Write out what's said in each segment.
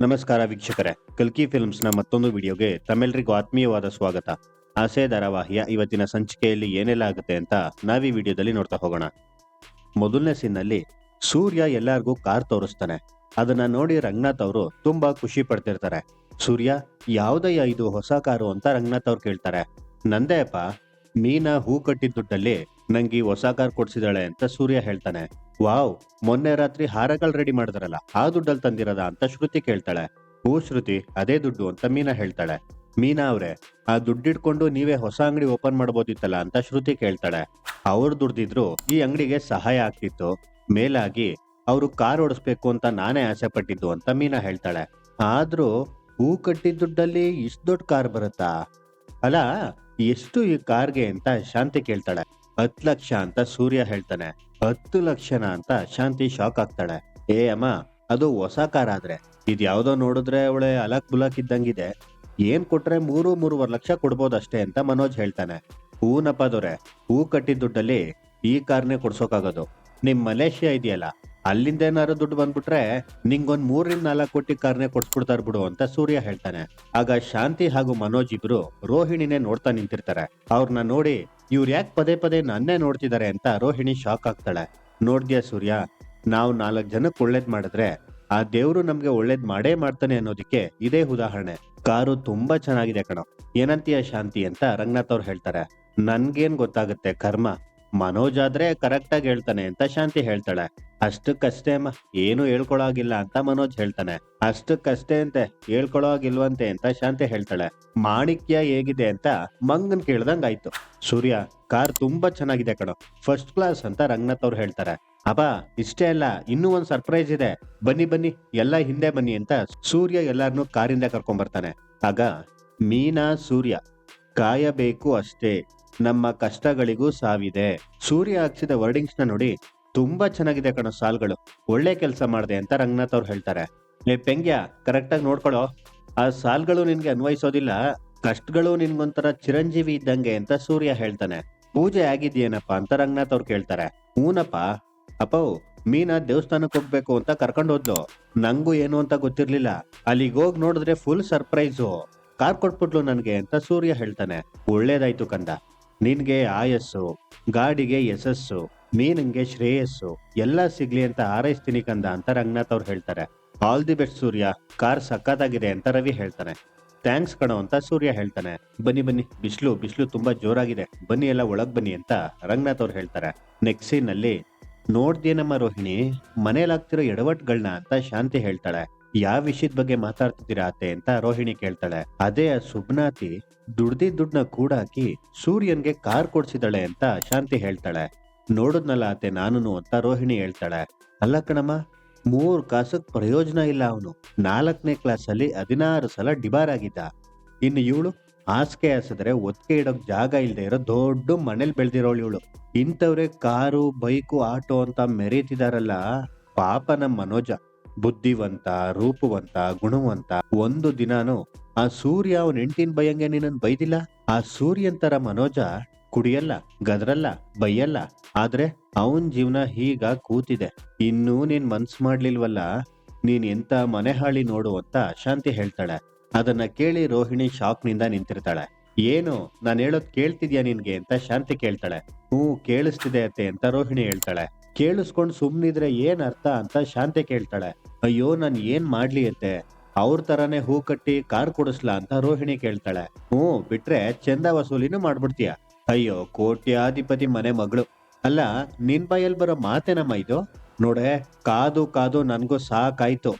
ನಮಸ್ಕಾರ ವೀಕ್ಷಕರೇ. ಕಲ್ಕಿ ಫಿಲ್ಮ್ಸ್ನ ಮತ್ತೊಂದು ವಿಡಿಯೋಗೆ ತಮ್ಮೆಲ್ಲರಿಗೂ ಆತ್ಮೀಯವಾದ ಸ್ವಾಗತ. ಆಸೆ ಧಾರಾವಾಹಿಯ ಇವತ್ತಿನ ಸಂಚಿಕೆಯಲ್ಲಿ ಏನೆಲ್ಲ ಆಗುತ್ತೆ ಅಂತ ನಾವೀ ವಿಡಿಯೋದಲ್ಲಿ ನೋಡ್ತಾ ಹೋಗೋಣ. ಮೊದಲನೇ ಸೀನ್ನಲ್ಲಿ ಸೂರ್ಯ ಎಲ್ಲರಿಗೂ ಕಾರ್ ತೋರಿಸ್ತಾನೆ. ಅದನ್ನ ನೋಡಿ ರಂಗನಾಥ್ ಅವರು ತುಂಬಾ ಖುಷಿ ಪಡ್ತಿರ್ತಾರೆ. ಸೂರ್ಯ, ಯಾವ್ದಯ್ಯ ಇದು ಹೊಸ ಕಾರು? ಅಂತ ರಂಗನಾಥ್ ಅವ್ರು ಕೇಳ್ತಾರೆ. ನಂದೇ ಅಪ್ಪ, ಮೀನಾ ಹೂ ಕಟ್ಟಿದ ದುಡ್ಡಲ್ಲಿ ನಂಗೆ ಹೊಸ ಕಾರ್ ಕೊಡ್ಸಿದಾಳೆ ಅಂತ ಸೂರ್ಯ ಹೇಳ್ತಾನೆ. ವಾವ್, ಮೊನ್ನೆ ರಾತ್ರಿ ಹಾರಗಳು ರೆಡಿ ಮಾಡಿದ್ರಲ್ಲ, ಆ ದುಡ್ಡಲ್ಲಿ ತಂದಿರದ ಅಂತ ಶ್ರುತಿ ಕೇಳ್ತಾಳೆ. ಓ ಶ್ರುತಿ, ಅದೇ ದುಡ್ಡು ಅಂತ ಮೀನಾ ಹೇಳ್ತಾಳೆ. ಮೀನಾ ಅವ್ರೆ, ಆ ದುಡ್ಡಿಟ್ಕೊಂಡು ನೀವೇ ಹೊಸ ಅಂಗಡಿ ಓಪನ್ ಮಾಡ್ಬೋದಿತ್ತಲ್ಲ ಅಂತ ಶ್ರುತಿ ಕೇಳ್ತಾಳೆ. ಅವ್ರು ದುಡ್ದಿದ್ರು ಈ ಅಂಗಡಿಗೆ ಸಹಾಯ ಆಗ್ತಿತ್ತು. ಮೇಲಾಗಿ ಅವರು ಕಾರ್ ಓಡಿಸ್ಬೇಕು ಅಂತ ನಾನೇ ಆಸೆ ಪಟ್ಟಿದ್ದು ಅಂತ ಮೀನಾ ಹೇಳ್ತಾಳೆ. ಆದ್ರೂ ಹೂ ಕಟ್ಟಿದ ದುಡ್ಡಲ್ಲಿ ಇಷ್ಟು ದೊಡ್ಡ ಕಾರ್ ಬರುತ್ತಾ? ಅಲ್ಲ ಎಷ್ಟು ಈ ಕಾರ್ಗೆ ಅಂತ ಶಾಂತಿ ಕೇಳ್ತಾಳೆ. ಹತ್ತು ಲಕ್ಷ ಅಂತ ಸೂರ್ಯ ಹೇಳ್ತಾನೆ. ಹತ್ತು ಲಕ್ಷನ ಅಂತ ಶಾಂತಿ ಶಾಕ್ ಆಗ್ತಾಳೆ. ಏ ಅಮ್ಮ, ಅದು ಹೊಸ ಕಾರ್ ಆದ್ರೆ. ಇದ್ ಯಾವ್ದೋ ನೋಡಿದ್ರೆ ಅವಳೆ ಅಲಕ್ ಬುಲಕ್ ಇದ್ದಂಗಿದೆ. ಏನ್ ಕೊಟ್ರೆ ಮೂರು, ಮೂರುವರೆ ಲಕ್ಷ ಕೊಡ್ಬೋದಷ್ಟೇ ಅಂತ ಮನೋಜ್ ಹೇಳ್ತಾನೆ. ಹೂನಪ್ಪ ದೊರೆ, ಹೂ ಕಟ್ಟಿದ ದುಡ್ಡಲ್ಲಿ ಈ ಕಾರ್ನೇ ಕೊಡ್ಸೋಕಾಗೋದು. ನಿಮ್ ಮಲೇಷಿಯಾ ಇದೆಯಲ್ಲ ಅಲ್ಲಿಂದ ಏನಾದ್ರು ದುಡ್ಡು ಬಂದ್ಬಿಟ್ರೆ ನಿಂಗೊಂದ್ ಮೂರರಿಂದ ನಾಲ್ಕು ಕೋಟಿ ಕಾರ್ನೇ ಕೊಡ್ಸ್ಬಿಡ್ತಾರ ಬಿಡು ಅಂತ ಸೂರ್ಯ ಹೇಳ್ತಾನೆ. ಆಗ ಶಾಂತಿ ಹಾಗೂ ಮನೋಜ್ ಇಬ್ರು ರೋಹಿಣಿನೇ ನೋಡ್ತಾ ನಿಂತಿರ್ತಾರೆ. ಅವ್ರನ್ನ ನೋಡಿ ಇವ್ರು ಯಾಕೆ ಪದೇ ಪದೇ ನನ್ನೇ ನೋಡ್ತಿದ್ದಾರೆ ಅಂತ ರೋಹಿಣಿ ಶಾಕ್ ಆಗ್ತಾಳೆ. ನೋಡ್ದ್ಯಾ ಸೂರ್ಯ, ನಾವು ನಾಲ್ಕು ಜನಕ್ಕೆ ಒಳ್ಳೇದ್ ಮಾಡಿದ್ರೆ ಆ ದೇವ್ರು ನಮ್ಗೆ ಒಳ್ಳೇದ್ ಮಾಡೇ ಮಾಡ್ತಾನೆ ಅನ್ನೋದಕ್ಕೆ ಇದೇ ಉದಾಹರಣೆ. ಕಾರು ತುಂಬಾ ಚೆನ್ನಾಗಿದೆ ಕಣ. ಏನಂತೀಯ ಶಾಂತಿ ಅಂತ ರಂಗನಾಥ್ ಅವ್ರು ಹೇಳ್ತಾರೆ. ನನ್ಗೇನ್ ಗೊತ್ತಾಗುತ್ತೆ ಕರ್ಮ? ಮನೋಜ್ ಆದ್ರೆ ಕರೆಕ್ಟ್ ಆಗಿ ಹೇಳ್ತಾನೆ ಅಂತ ಶಾಂತಿ ಹೇಳ್ತಾಳೆ. ಅಷ್ಟಕ್ಕಷ್ಟೇ ಅಮ್ಮ ಏನು ಹೇಳ್ಕೊಳಾಗಿಲ್ಲ ಅಂತ ಮನೋಜ್ ಹೇಳ್ತಾನೆ. ಅಷ್ಟಕ್ಕಷ್ಟೇ ಅಂತೆ, ಹೇಳ್ಕೊಳಾಗಿಲ್ವಂತೆ ಅಂತ ಶಾಂತಿ ಹೇಳ್ತಾಳೆ. ಮಾಣಿಕ್ಯ ಹೇಗಿದೆ ಅಂತ ಮಂಗನ್ ಕೇಳ್ದಂಗ್ ಆಯ್ತು. ಸೂರ್ಯ, ಕಾರ್ ತುಂಬಾ ಚೆನ್ನಾಗಿದೆ ಕಣೋ. ಫಸ್ಟ್ ಕ್ಲಾಸ್ ಅಂತ ರಂಗನಾಥ್ ಅವ್ರು ಹೇಳ್ತಾರೆ. ಅಪ್ಪ ಇಷ್ಟೇ ಅಲ್ಲ, ಇನ್ನೂ ಒಂದ್ ಸರ್ಪ್ರೈಸ್ ಇದೆ. ಬನ್ನಿ ಬನ್ನಿ, ಎಲ್ಲ ಹಿಂದೆ ಬನ್ನಿ ಅಂತ ಸೂರ್ಯ ಎಲ್ಲಾರನು ಕಾರಿಂದ ಕರ್ಕೊಂಡ್ ಬರ್ತಾನೆ ಆಗ ಮೀನಾ ಸೂರ್ಯ, ಕಾಯಬೇಕು ಅಷ್ಟೇ. ನಮ್ಮ ಕಷ್ಟಗಳಿಗೂ ಸಾವಿದೆ. ಸೂರ್ಯ ಹಾಕ್ಸಿದ ವರ್ಡಿಂಗ್ಸ್ನ ನೋಡಿ ತುಂಬಾ ಚೆನ್ನಾಗಿದೆ ಕಣೋ ಸಾಲ್ಗಳು. ಒಳ್ಳೆ ಕೆಲಸ ಮಾಡಿದೆ ಅಂತ ರಂಗನಾಥ್ ಅವ್ರು ಹೇಳ್ತಾರೆ. ಏ ಪೆಂಗ್ಯ ಕರೆಕ್ಟ್ ಆಗಿ ನೋಡ್ಕೊಳೋ. ಆ ಸಾಲ್ಗಳು ನಿನ್ಗೆ ಅನ್ವಯಿಸೋದಿಲ್ಲ. ಕಷ್ಟಗಳು ನಿನ್ಗೊಂಥರ ಚಿರಂಜೀವಿ ಇದ್ದಂಗೆ ಅಂತ ಸೂರ್ಯ ಹೇಳ್ತಾನೆ. ಪೂಜೆ ಆಗಿದ್ಯೇನಪ್ಪ ಅಂತ ರಂಗನಾಥ್ ಅವ್ರು ಕೇಳ್ತಾರೆ. ಹೂನಪ್ಪ, ಅಪ್ಪೋ, ಮೀನಾ ದೇವಸ್ಥಾನಕ್ಕೆ ಹೋಗ್ಬೇಕು ಅಂತ ಕರ್ಕೊಂಡು ಹೋದ್ಲು. ನಂಗೂ ಏನು ಅಂತ ಗೊತ್ತಿರ್ಲಿಲ್ಲ. ಅಲ್ಲಿಗೆ ಹೋಗಿ ನೋಡಿದ್ರೆ ಫುಲ್ ಸರ್ಪ್ರೈಸು ಕಾರ್ ಕೊಟ್ಬಿಟ್ಲು ನನ್ಗೆ ಅಂತ ಸೂರ್ಯ ಹೇಳ್ತಾನೆ. ಒಳ್ಳೇದಾಯ್ತು ಕಂದ. ನಿನ್ಗೆ ಆಯಸ್ಸು, ಗಾಡಿಗೆ ಯಶಸ್ಸು, ಮೀನಿಗೆ ಶ್ರೇಯಸ್ಸು, ಎಲ್ಲ ಸಿಗ್ಲಿ ಅಂತ ಹಾರೈಸ್ತೀನಿ ಕಂದ ಅಂತ ರಂಗನಾಥ್ ಅವ್ರು ಹೇಳ್ತಾರೆ. All the best Surya, car ಸಖತ್ತಾಗಿದೆ ಅಂತ ರವಿ ಹೇಳ್ತಾನೆ. ಥ್ಯಾಂಕ್ಸ್ ಕಣೋ ಅಂತ ಸೂರ್ಯ ಹೇಳ್ತಾನೆ. ಬನ್ನಿ ಬನ್ನಿ, ಬಿಸಿಲು ಬಿಸಿಲು ತುಂಬಾ ಜೋರಾಗಿದೆ. ಬನ್ನಿ ಎಲ್ಲ ಒಳಗ್ ಬನ್ನಿ ಅಂತ ರಂಗನಾಥ್ ಅವ್ರು ಹೇಳ್ತಾರೆ. ನೆಕ್ಸ್ಟ್ ಸೀನ್ ಅಲ್ಲಿ ನೋಡ್ದೇನಮ್ಮ ರೋಹಿಣಿ, ಮನೇಲಾಗ್ತಿರೋ ಎಡವಟ್ಗಳನ್ನ ಅಂತ ಶಾಂತಿ ಹೇಳ್ತಾಳೆ. ಯಾವ ವಿಷಯದ ಬಗ್ಗೆ ಮಾತಾಡ್ತಿದ್ದೀರಾ ಅತ್ತೆ ಅಂತ ರೋಹಿಣಿ ಕೇಳ್ತಾಳೆ. ಅದೇ ಆ ಸುಬ್ನಾತಿ ದುಡ್ದಿದ್ ದುಡ್ಡನ್ನ ಕೂಡಾಕಿ ಸೂರ್ಯನ್ಗೆ ಕಾರ್ ಕೊಡ್ಸಿದಾಳೆ ಅಂತ ಶಾಂತಿ ಹೇಳ್ತಾಳೆ. ನೋಡುದ್ನಲ್ಲ ಅತ್ತೆ ನಾನು ಅಂತ ರೋಹಿಣಿ ಹೇಳ್ತಾಳೆ. ಅಲ್ಲ ಕಣಮ್ಮ, ಮೂರ್ ಕಾಸಕ್ ಪ್ರಯೋಜನ ಇಲ್ಲ ಅವನು. ನಾಲ್ಕನೇ ಕ್ಲಾಸ್ ಅಲ್ಲಿ ಹದಿನಾರು ಸಲ ಡಿಬಾರ್ ಆಗಿದ್ದ. ಇನ್ನು ಇವಳು ಹಾಸಿಗೆ ಹಾಸಿದ್ರೆ ಒತ್ತಿಗೆ ಇಡೋಕ್ ಜಾಗ ಇಲ್ದೇ ಇರೋ ದೊಡ್ಡ ಮನೇಲಿ ಬೆಳ್ದಿರೋಳು ಇವಳು. ಇಂಥವ್ರೆ ಕಾರು, ಬೈಕು, ಆಟೋ ಅಂತ ಮೆರೀತಿದಾರಲ್ಲ. ಪಾಪ ನಮ್ಮ ಮನೋಜ. ಬುದ್ಧಿವಂತ, ರೂಪವಂತ, ಗುಣವಂತ. ಒಂದು ದಿನಾನು ಆ ಸೂರ್ಯ ಅವನ ಹೆಂಡತಿನ ಬೈಯಂಗೆ ನೀನನ್ ಬೈದಿಲ್ಲ? ಆ ಸೂರ್ಯನ್ ತರ ಮನೋಜ ಕುಡಿಯಲ್ಲ, ಗದ್ರಲ್ಲ, ಬೈಯಲ್ಲ. ಆದ್ರೆ ಅವನ್ ಜೀವನ ಹೀಗ ಕೂತಿದೆ. ಇನ್ನೂ ನೀನ್ ಮನ್ಸ್ ಮಾಡ್ಲಿಲ್ವಲ್ಲ? ನೀನ್ ಎಂತ ಮನೆ ಹಾಳಿ ನೋಡು ಅಂತ ಶಾಂತಿ ಹೇಳ್ತಾಳೆ. ಅದನ್ನ ಕೇಳಿ ರೋಹಿಣಿ ಶಾಕ್ನಿಂದ ನಿಂತಿರ್ತಾಳೆ. ಏನು, ನಾನು ಹೇಳೋದ್ ಕೇಳ್ತಿದ್ಯಾ ನಿನ್ಗೆ ಅಂತ ಶಾಂತಿ ಕೇಳ್ತಾಳೆ. ಹ್ಞೂ, ಕೇಳಿಸ್ತಿದೆ ಅತ್ತೆ ಅಂತ ರೋಹಿಣಿ ಹೇಳ್ತಾಳೆ. ಕೇಳಿಸ್ಕೊಂಡ್ ಸುಮ್ನಿದ್ರೆ ಏನ್ ಅರ್ಥ ಅಂತ ಶಾಂತಿ ಕೇಳ್ತಾಳೆ. ಅಯ್ಯೋ, ನಾನ್ ಏನ್ ಮಾಡ್ಲಿ ಅಂತೆ? ಅವ್ರ ತರಾನೇ ಹೂ ಕಟ್ಟಿ ಕಾರ್ ಕೊಡಿಸ್ಲಾ ಅಂತ ರೋಹಿಣಿ ಕೇಳ್ತಾಳೆ. ಹ್ಞೂ, ಬಿಟ್ರೆ ಚಂದ ವಸೂಲಿನೂ ಮಾಡ್ಬಿಡ್ತೀಯ. ಅಯ್ಯೋ, ಕೋಟ್ಯಾಧಿಪತಿ ಮನೆ ಮಗಳು. ಅಲ್ಲ, ನಿನ್ ಬಾಯಲ್ಲಿ ಬರೋ ಮಾತೇನಮ್ಮ ಇದು? ನೋಡೆ, ಕಾದು ಕಾದು ನನ್ಗೂ ಸಾಕಾಯ್ತು.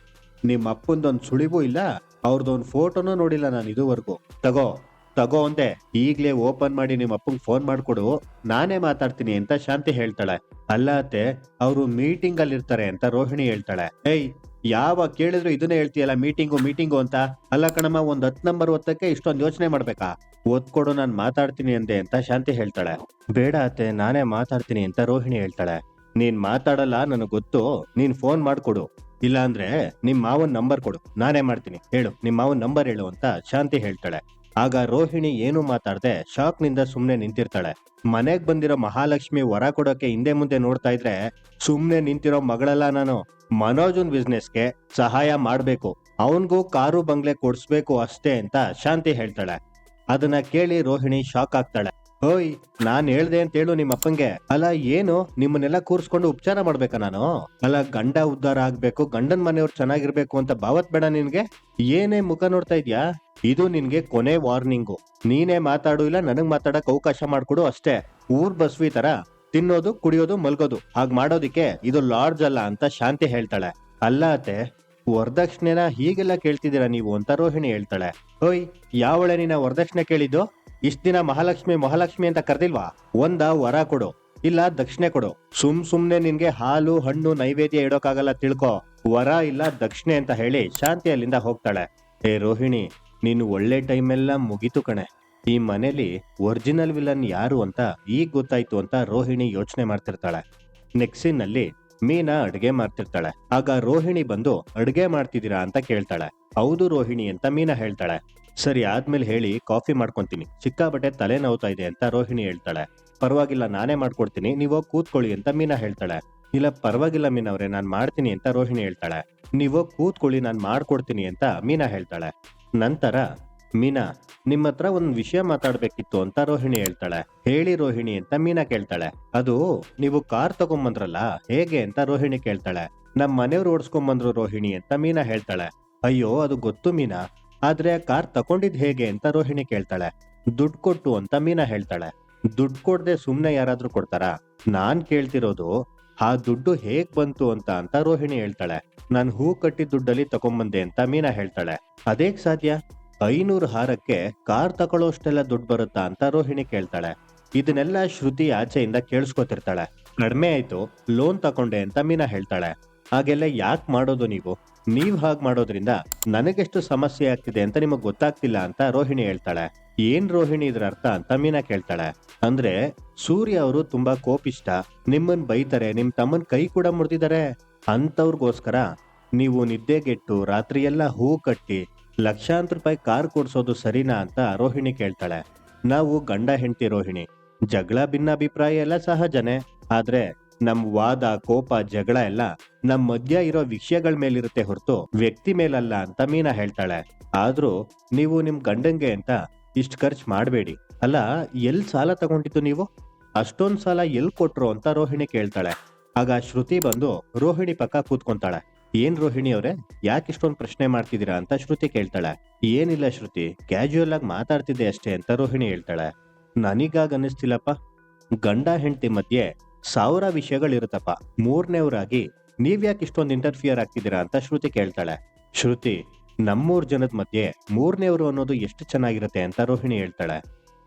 ನಿಮ್ ಅಪ್ಪಂದೊಂದ್ ಸುಳಿವು ಇಲ್ಲ, ಅವ್ರದೊಂದ್ ಫೋಟೋನೂ ನೋಡಿಲ್ಲ ನಾನು ಇದುವರೆಗೂ. ತಗೋ. ತಗೋ ಒಂದೆ ಈಗ್ಲೇ ಓಪನ್ ಮಾಡಿ ನಿಮ್ಮ ಅಪ್ಪಂಗ್ ಫೋನ್ ಮಾಡ್ಕೊಡು. ನಾನೇ ಮಾತಾಡ್ತೀನಿ ಅಂತ ಶಾಂತಿ ಹೇಳ್ತಾಳೆ. ಅಲ್ಲ ಅತ್ತೆ, ಅವರು ಮೀಟಿಂಗ್ ಅಲ್ಲಿ ಇರ್ತಾರೆ ಅಂತ ರೋಹಿಣಿ ಹೇಳ್ತಾಳೆ. ಏಯ್ ಯಾವ ಕೇಳಿದ್ರು ಇದನ್ನೇ ಹೇಳ್ತೀಯಲ್ಲ, ಮೀಟಿಂಗು ಮೀಟಿಂಗು ಅಂತ? ಅಲ್ಲ ಕಣಮ್ಮ, ಒಂದ್ ಹತ್ ನಂಬರ್ ಒತ್ತಕ್ಕೆ ಇಷ್ಟೊಂದು ಯೋಚನೆ ಮಾಡ್ಬೇಕಾ? ಓದ್ಕೊಡು ನಾನು ಮಾತಾಡ್ತೀನಿ ಅಂದೆ ಅಂತ ಶಾಂತಿ ಹೇಳ್ತಾಳೆ. ಬೇಡ ಅತ್ತೆ, ನಾನೇ ಮಾತಾಡ್ತೀನಿ ಅಂತ ರೋಹಿಣಿ ಹೇಳ್ತಾಳೆ. ನೀನ್ ಮಾತಾಡಲ್ಲ, ನನಗೆ ಗೊತ್ತು. ನೀನ್ ಫೋನ್ ಮಾಡ್ಕೊಡು. ಇಲ್ಲ ಅಂದ್ರೆ ನಿಮ್ ಮಾವನ್ ನಂಬರ್ ಕೊಡು. ನಾನೇ ಮಾಡ್ತೀನಿ. ಹೇಳು, ನಿಮ್ ಮಾವನ್ ನಂಬರ್ ಹೇಳು ಅಂತ ಶಾಂತಿ ಹೇಳ್ತಾಳೆ. ಆಗ ರೋಹಿಣಿ ಏನು ಮಾತಾಡದೆ ಶಾಕ್ನಿಂದ ಸುಮ್ನೆ ನಿಂತಿರ್ತಾಳೆ. ಮನೆಗ್ ಬಂದಿರೋ ಮಹಾಲಕ್ಷ್ಮಿ ವರ ಕೊಡೋಕೆ ಹಿಂದೆ ಮುಂದೆ ನೋಡ್ತಾ ಇದ್ರೆ ಸುಮ್ನೆ ನಿಂತಿರೋ ಮಗಳಲ್ಲ ನಾನು. ಮನೋಜನ್ ಬಿಸ್ನೆಸ್ಗೆ ಸಹಾಯ ಮಾಡ್ಬೇಕು. ಅವನ್ಗೂ ಕಾರು ಬಂಗ್ಲೆ ಕೊಡ್ಸ್ಬೇಕು ಅಷ್ಟೇ ಅಂತ ಶಾಂತಿ ಹೇಳ್ತಾಳೆ. ಅದನ್ನ ಕೇಳಿ ರೋಹಿಣಿ ಶಾಕ್ ಆಗ್ತಾಳೆ. ಓಯ್, ನಾನ್ ಹೇಳ್ದೆ ಅಂತ ಹೇಳು ನಿಮ್ಮ ಅಪ್ಪಂಗೆ ಅಲ್ಲ, ಏನು? ನಿಮ್ಮನ್ನೆಲ್ಲ ಕೂರ್ಸ್ಕೊಂಡು ಉಪಚಾರ ಮಾಡ್ಬೇಕಾ ನಾನು? ಅಲ್ಲ, ಗಂಡ ಉದ್ಧಾರ ಆಗ್ಬೇಕು, ಗಂಡನ್ ಮನೆಯವ್ರು ಚೆನ್ನಾಗಿರ್ಬೇಕು ಅಂತ ಭಾವತ್ ಬೇಡ ನಿನ್ಗೆ? ಏನೇ ಮುಖ ನೋಡ್ತಾ ಇದ್ಯಾ? ಇದು ನಿನ್ಗೆ ಕೊನೆ ವಾರ್ನಿಂಗು. ನೀನೇ ಮಾತಾಡು ಇಲ್ಲ, ನನಗ್ ಮಾತಾಡಕ್ ಅವಕಾಶ ಮಾಡ್ಕೊಡು ಅಷ್ಟೇ. ಊರ್ ಬಸ್ವಿ ತರ. ತಿನ್ನೋದು, ಕುಡಿಯೋದು, ಮಲ್ಗೋದು. ಹಾಗ್ ಮಾಡೋದಿಕ್ಕೆ ಇದು ಲಾಡ್ಜ್ ಅಲ್ಲ ಅಂತ ಶಾಂತಿ ಹೇಳ್ತಾಳೆ. ಅಲ್ಲ ಅತ್ತೆ, ವರದಕ್ಷಿಣೆನ ಹೀಗೆಲ್ಲ ಕೇಳ್ತಿದ್ದೀರಾ ನೀವು ಅಂತ ರೋಹಿಣಿ ಹೇಳ್ತಾಳೆ. ಓಯ್, ಯಾವಳೆ ನಿನ್ನ ವರದಕ್ಷಿಣೆ ಕೇಳಿದ್ದು? ಇಷ್ಟ ದಿನ ಮಹಾಲಕ್ಷ್ಮಿ ಮಹಾಲಕ್ಷ್ಮಿ ಅಂತ ಕರೆದಿಲ್ವಾ? ಒಂದ ವರ ಕೊಡು, ಇಲ್ಲ ದಕ್ಷಿಣೆ ಕೊಡು. ಸುಮ್ ಸುಮ್ನೆ ನಿನ್ಗೆ ಹಾಲು, ಹಣ್ಣು, ನೈವೇದ್ಯ ಇಡೋಕಾಗಲ್ಲ ತಿಳ್ಕೊ. ವರ ಇಲ್ಲ ದಕ್ಷಿಣೆ ಅಂತ ಹೇಳಿ ಶಾಂತಿ ಅಲ್ಲಿಂದ ಹೋಗ್ತಾಳೆ. ಏ ರೋಹಿಣಿ, ನೀನು ಒಳ್ಳೆ ಟೈಮೆಲ್ಲ ಮುಗೀತು ಕಣೆ. ಈ ಮನೇಲಿ ಒರಿಜಿನಲ್ ವಿಲನ್ ಯಾರು ಅಂತ ಈಗ ಗೊತ್ತಾಯ್ತು ಅಂತ ರೋಹಿಣಿ ಯೋಚನೆ ಮಾಡ್ತಿರ್ತಾಳೆ. ನೆಕ್ಸ್ಟ್ನಲ್ಲಿ ಮೀನಾ ಅಡ್ಗೆ ಮಾಡ್ತಿರ್ತಾಳೆ. ಆಗ ರೋಹಿಣಿ ಬಂದು ಅಡ್ಗೆ ಮಾಡ್ತಿದ್ದೀರಾ ಅಂತ ಕೇಳ್ತಾಳೆ. ಹೌದು ರೋಹಿಣಿ ಅಂತ ಮೀನಾ ಹೇಳ್ತಾಳೆ. ಸರಿ, ಆದ್ಮೇಲೆ ಹೇಳಿ, ಕಾಫಿ ಮಾಡ್ಕೊಂತೀನಿ. ಸಿಕ್ಕಾಬಟ್ಟೆ ತಲೆ ನೋವ್ತಾ ಇದೆ ಅಂತ ರೋಹಿಣಿ ಹೇಳ್ತಾಳೆ. ಪರವಾಗಿಲ್ಲ, ನಾನೇ ಮಾಡ್ಕೊಡ್ತೀನಿ. ನೀವು ಕೂತ್ಕೊಳ್ಳಿ ಅಂತ ಮೀನಾ ಹೇಳ್ತಾಳೆ. ಇಲ್ಲ, ಪರವಾಗಿಲ್ಲ ಮೀನವ್ರೆ ನಾನ್ ಮಾಡ್ತೀನಿ ಅಂತ ರೋಹಿಣಿ ಹೇಳ್ತಾಳೆ. ನೀವು ಕೂತ್ಕೊಳ್ಳಿ, ನಾನ್ ಮಾಡ್ಕೊಡ್ತೀನಿ ಅಂತ ಮೀನಾ ಹೇಳ್ತಾಳೆ. ನಂತರ, ಮೀನಾ ನಿಮ್ಮ ಹತ್ರ ಒಂದ್ ವಿಷಯ ಮಾತಾಡ್ಬೇಕಿತ್ತು ಅಂತ ರೋಹಿಣಿ ಹೇಳ್ತಾಳೆ. ಹೇಳಿ ರೋಹಿಣಿ ಅಂತ ಮೀನಾ ಕೇಳ್ತಾಳೆ. ಅದು, ನೀವು ಕಾರ್ ತಗೊಂಬಂದ್ರಲ್ಲ, ಹೇಗೆ ಅಂತ ರೋಹಿಣಿ ಕೇಳ್ತಾಳೆ. ನಮ್ಮ ಮನೆಯವ್ರು ಓಡಿಸ್ಕೊಂಬಂದ್ರು ರೋಹಿಣಿ ಅಂತ ಮೀನಾ ಹೇಳ್ತಾಳೆ. ಅಯ್ಯೋ, ಅದು ಗೊತ್ತು ಮೀನಾ. ಆದ್ರೆ ಕಾರ್ ತಕೊಂಡಿದ್ ಹೇಗೆ ಅಂತ ರೋಹಿಣಿ ಕೇಳ್ತಾಳೆ. ದುಡ್ಡು ಕೊಟ್ಟು ಅಂತ ಮೀನಾ ಹೇಳ್ತಾಳೆ. ದುಡ್ಡು ಕೊಡದೆ ಸುಮ್ನೆ ಯಾರಾದ್ರೂ ಕೊಡ್ತಾರಾ? ನಾನ್ ಕೇಳ್ತಿರೋದು, ಆ ದುಡ್ಡು ಹೇಗ್ ಬಂತು ಅಂತ ಅಂತ ರೋಹಿಣಿ ಹೇಳ್ತಾಳೆ. ನಾನ್ ಹೂ ಕಟ್ಟಿದ ದುಡ್ಡಲ್ಲಿ ತಗೊಂಬಂದೆ ಅಂತ ಮೀನಾ ಹೇಳ್ತಾಳೆ. ಅದೇಕ್ ಸಾಧ್ಯ? ಐನೂರು ಹಾರಕ್ಕೆ ಕಾರ್ ತಗೊಳ್ಳೋಷ್ಟೆಲ್ಲ ದುಡ್ಡು ಬರುತ್ತಾ ಅಂತ ರೋಹಿಣಿ ಕೇಳ್ತಾಳೆ. ಇದನ್ನೆಲ್ಲ ಶ್ರುತಿ ಆಚೆಯಿಂದ ಕೇಳಿಸ್ಕೊತಿರ್ತಾಳೆ. ಕಡಿಮೆ ಆಯ್ತು, ಲೋನ್ ತಕೊಂಡೆ ಅಂತ ಮೀನಾ ಹೇಳ್ತಾಳೆ. ಹಾಗೆಲ್ಲ ಯಾಕೆ ಮಾಡೋದು ನೀವು? ನೀವು ಹಾಗೆ ಮಾಡೋದ್ರಿಂದ ನನಗೆಷ್ಟು ಸಮಸ್ಯೆ ಆಗ್ತಿದೆ ಅಂತ ನಿಮಗೆ ಗೊತ್ತಾಗ್ತಿಲ್ಲ ಅಂತ ರೋಹಿಣಿ ಹೇಳ್ತಾಳೆ. ಏನ್ ರೋಹಿಣಿ ಇದ್ರ ಅರ್ಥ ಅಂತ ಮೀನಾ ಕೇಳ್ತಾಳೆ. ಅಂದ್ರೆ ಸೂರ್ಯ ಅವರು ತುಂಬಾ ಕೋಪಿಷ್ಟ. ನಿಮ್ಮನ್ ಬೈತಾರೆ, ನಿಮ್ ತಮ್ಮನ್ ಕೈ ಕೂಡ ಮುರಿದಿದ್ದಾರೆ ಅಂತವ್ರಿಗೋಸ್ಕರ ನೀವು ನಿದ್ದೆಗೆಟ್ಟು ರಾತ್ರಿಯೆಲ್ಲ ಹೂ ಕಟ್ಟಿ ಲಕ್ಷಾಂತರ ರೂಪಾಯಿ ಕಾರ್ ಕೊಡ್ಸೋದು ಸರಿನಾ ಅಂತ ರೋಹಿಣಿ ಕೇಳ್ತಾಳೆ. ನಾವು ಗಂಡ ಹೆಂಡತಿ ರೋಹಿಣಿ. ಜಗಳ, ಭಿನ್ನಾಭಿಪ್ರಾಯ ಎಲ್ಲ ಸಹಜನೇ. ಆದ್ರೆ ನಮ್ ವಾದ, ಕೋಪ, ಜಗಳ ಎಲ್ಲ ನಮ್ ಮಧ್ಯ ಇರೋ ವಿಷಯಗಳ ಮೇಲಿರುತ್ತೆ ಹೊರತು ವ್ಯಕ್ತಿ ಮೇಲಲ್ಲ ಅಂತ ಮೀನಾ ಹೇಳ್ತಾಳೆ. ಆದ್ರೂ ನೀವು ನಿಮ್ ಗಂಡಂಗೆ ಅಂತ ಇಷ್ಟ್ ಖರ್ಚು ಮಾಡಬೇಡಿ. ಅಲ್ಲ, ಎಲ್ ಸಾಲ ತಗೊಂಡಿದ್ದು ನೀವು? ಅಷ್ಟೊಂದ್ ಸಾಲ ಎಲ್ ಕೊಟ್ರು ಅಂತ ರೋಹಿಣಿ ಕೇಳ್ತಾಳೆ. ಆಗ ಶ್ರುತಿ ಬಂದು ರೋಹಿಣಿ ಪಕ್ಕ ಕೂತ್ಕೊಂತಾಳೆ. ಏನ್ ರೋಹಿಣಿ ಅವ್ರೆ, ಯಾಕೆ ಇಷ್ಟೊಂದ್ ಪ್ರಶ್ನೆ ಮಾಡ್ತಿದ್ದೀರಾ ಅಂತ ಶ್ರುತಿ ಕೇಳ್ತಾಳೆ. ಏನಿಲ್ಲ ಶ್ರುತಿ ಕ್ಯಾಶುಯಲ್ ಆಗಿ ಮಾತಾಡ್ತಿದ್ದೆ ಅಷ್ಟೇ ಅಂತ ರೋಹಿಣಿ ಹೇಳ್ತಾಳೆ. ನನಗಾಗ ಅನ್ನಿಸ್ತಿಲ್ಲಪ್ಪ. ಗಂಡ ಹೆಂಡತಿ ಮಧ್ಯೆ ಸಾವಿರ ವಿಷಯಗಳಿರುತ್ತಪ್ಪ. ಮೂರನೇವರಾಗಿ ನೀವ್ಯಾಕೆ ಇಷ್ಟೊಂದು ಇಂಟರ್ಫಿಯರ್ ಆಗ್ತಿದ್ದೀರಾ ಅಂತ ಶ್ರುತಿ ಕೇಳ್ತಾಳೆ. ಶ್ರುತಿ, ನಮ್ಮೂರ್ ಜನದ ಮಧ್ಯೆ ಮೂರನೇವರು ಅನ್ನೋದು ಎಷ್ಟು ಚೆನ್ನಾಗಿರುತ್ತೆ ಅಂತ ರೋಹಿಣಿ ಹೇಳ್ತಾಳೆ.